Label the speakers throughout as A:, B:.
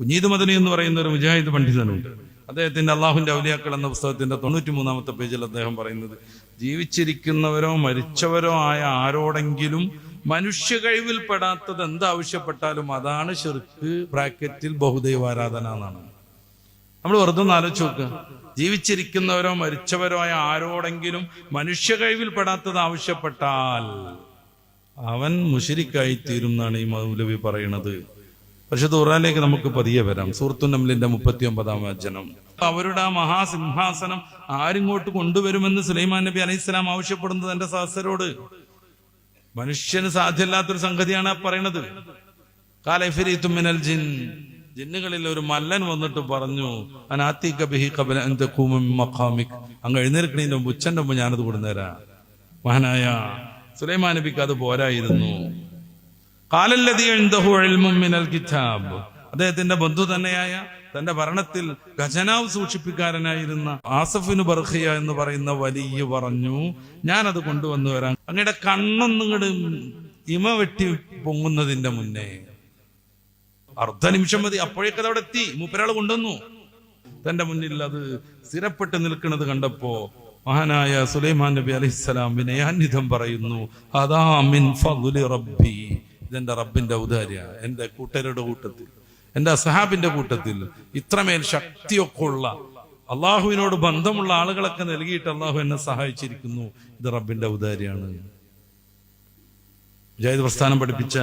A: കുഞ്ഞീദ് മദനി എന്ന് പറയുന്ന ഒരു മുജാഹിദ് പണ്ഡിതനുണ്ട്. അദ്ദേഹത്തിന്റെ അള്ളാഹുന്റെ ഔലിയാക്കൾ എന്ന പുസ്തകത്തിന്റെ തൊണ്ണൂറ്റി മൂന്നാമത്തെ പേജിൽ അദ്ദേഹം പറയുന്നത് ജീവിച്ചിരിക്കുന്നവരോ മരിച്ചവരോ ആയ ആരോടെങ്കിലും മനുഷ്യ കഴിവിൽ പെടാത്തത് എന്താവശ്യപ്പെട്ടാലും അതാണ് ഷിർക്ക് ബ്രാക്കറ്റിൽ ബഹുദൈവാരാധന എന്നാണ്. നമ്മൾ വെറുതെ ഒന്ന് ആലോചിച്ച് നോക്കുക ജീവിച്ചിരിക്കുന്നവരോ മരിച്ചവരോ ആയ ആരോടെങ്കിലും മനുഷ്യ കഴിവിൽ പെടാത്തത് ആവശ്യപ്പെട്ടാൽ അവൻ മുഷിരിക്കായി തീരും എന്നാണ് ഈ മൗലവി പറയുന്നത്. പരിശുദ്ധ ഖുറാനിലേക്ക് നമുക്ക് പതിയെ വരാം. സൂറത്തു നംലിന്റെ മുപ്പത്തി ഒമ്പതാം വചനം അവരുടെ ആ മഹാസിംഹാസനം ആരിങ്ങോട്ട് കൊണ്ടുവരുമെന്ന് സുലൈമാൻ നബി അലൈഹി സ്വലാം ആവശ്യപ്പെടുന്നത് എന്റെ സഹസരോട് മനുഷ്യന് സാധ്യമല്ലാത്തൊരു സംഗതിയാണ് ആ പറയണത് കാലഫിരിത്തുമിനൽ ജിൻ. ജിന്നുകളിൽ ഒരു മല്ലൻ വന്നിട്ട് പറഞ്ഞു മഖാമിക്. അങ്ങ് എഴുന്നേൽക്കണതിന്റെ മുമ്പ് ഉച്ചന്റെ മുമ്പ് ഞാനത് കൊടുന്നേരാ. മഹാനായ സുലൈമാൻ നബിക്ക് അത് പോരായിരുന്നു. കിതാബ്. അദ്ദേഹത്തിന്റെ ബന്ധു തന്നെയായ തന്റെ ഭരണത്തിൽ ഖജനാവ് സൂക്ഷിപ്പിക്കാരനായിരുന്ന ആസഫിന് ബർഹിയ എന്ന് പറയുന്ന വലിയ പറഞ്ഞു ഞാൻ അത് കൊണ്ടുവന്നു വരാം. അങ്ങയുടെ കണ്ണൊന്നിങ്ങട് ഇമ വെട്ടി പൊങ്ങുന്നതിന്റെ മുന്നേ. അർദ്ധ നിമിഷം മതി അപ്പോഴേക്കത് അവിടെ എത്തി. മൂപ്പരാൾ കൊണ്ടുവന്നു. തന്റെ മുന്നിൽ അത് സ്ഥിരപ്പെട്ട് നിൽക്കുന്നത് കണ്ടപ്പോ മഹാനായ സുലൈമാൻ നബി അലൈഹിസ്സലാം വിനയാന്വിതം പറയുന്നു അതാ മിൻ ഫദ്ലി റബ്ബി. ഇതെന്റെ റബ്ബിന്റെ ഔദാര്യ എന്റെ കൂട്ടരുടെ കൂട്ടത്തിൽ എന്റെ അസഹാബിന്റെ കൂട്ടത്തിൽ ഇത്രമേൽ ശക്തിയൊക്കെ ഉള്ള അള്ളാഹുവിനോട് ബന്ധമുള്ള ആളുകളൊക്കെ നൽകിയിട്ട് അള്ളാഹു എന്നെ സഹായിച്ചിരിക്കുന്നു. ഇത് റബ്ബിന്റെ ഔദാര്യാണ്. ജയത് പ്രസ്ഥാനം പഠിപ്പിച്ച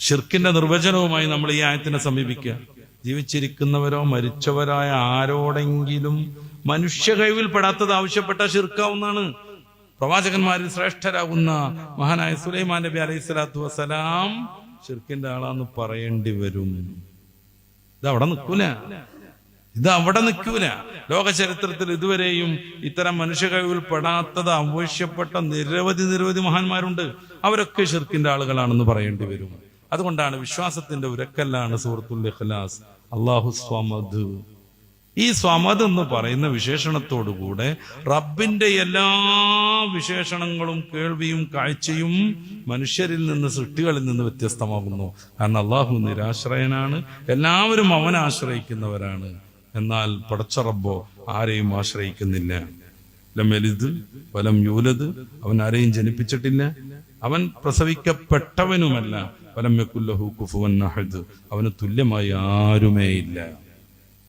A: ഷിർക്കിന്റെ നിർവചനവുമായി നമ്മൾ ഈ ആയത്തിനെ സമീപിക്കുക. ജീവിച്ചിരിക്കുന്നവരോ മരിച്ചവരായ ആരോടെങ്കിലും മനുഷ്യ കഴിവിൽപ്പെടാത്തത് ആവശ്യപ്പെട്ട ഷിർക്കാവുന്നതാണ് പ്രവാചകന്മാരിൽ ശ്രേഷ്ഠരാകുന്ന മഹാനായ സുലൈമാൻ നബി അലൈഹി സ്വലാത്തു വസ്സലാം ചെറുക്കിന്റെ ആളാന്ന് പറയേണ്ടി വരും. ഇത് അവിടെ നിൽക്കൂല ഇത് അവിടെ നിൽക്കൂല ലോക ചരിത്രത്തിൽ ഇതുവരെയും ഇത്തരം മനുഷ്യ കഴിവിൽ പെടാത്തത് ആവശ്യപ്പെട്ട നിരവധി നിരവധി മഹാന്മാരുണ്ട്. അവരൊക്കെ ഷിർക്കിന്റെ ആളുകളാണെന്ന് പറയേണ്ടി വരും. അതുകൊണ്ടാണ് വിശ്വാസത്തിന്റെ ഉരക്കല്ലാണ് സൂറത്തുൽ ഇഖ്ലാസ്. അള്ളാഹു സ്വമദ്. ഈ സമത് എന്ന് പറയുന്ന വിശേഷണത്തോടുകൂടെ റബ്ബിന്റെ എല്ലാ വിശേഷണങ്ങളും കേൾവിയും കാഴ്ചയും മനുഷ്യരിൽ നിന്ന് സൃഷ്ടികളിൽ നിന്ന് വ്യത്യസ്തമാകുന്നു. കാരണം അള്ളാഹു നിരാശ്രയനാണ്. എല്ലാവരും അവനെ ആശ്രയിക്കുന്നവരാണ്. എന്നാൽ പടച്ച റബ്ബോ ആരെയും ആശ്രയിക്കുന്നില്ല. ലം എലിത് വലം യൂലത് അവൻ ആരെയും ജനിപ്പിച്ചിട്ടില്ല. അവൻ പ്രസവിക്കപ്പെട്ടവനുമല്ല. വലം യക്കുല്ലഹു കുഫുവൻ അഹദ്. അവന് തുല്യമായി ആരുമേയില്ല.